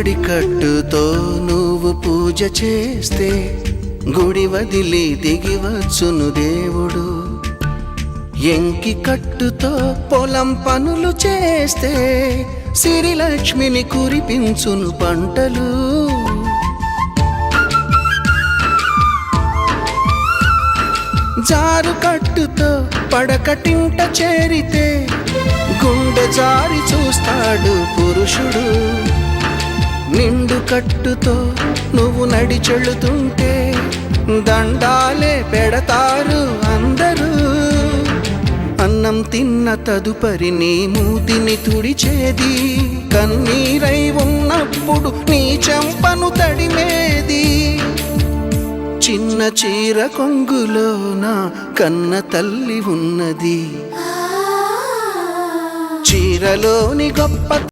మడికట్టుతో నువ్వు పూజ చేస్తే గుడి వదిలి దిగివచ్చును దేవుడు. ఎంకి కట్టుతో పొలం పనులు చేస్తే సిరిలక్ష్మిని కురిపించును పంటలు. జారు కట్టుతో పడకటింట చేరితే గుండె జారి చూస్తాడు పురుషుడు. నిండు కట్టుతో నువ్వు నడిచెళుతుంటే దండాలే పెడతారు అందరూ. అన్నం తిన్న తదుపరి నీ మూతిని తుడిచేది కన్నీరై ఉన్నప్పుడు నీ చెంపను తడిమేది. చిన్న చీర కొంగులోన కన్న తల్లి ఉన్నది. చీరలోని గొప్ప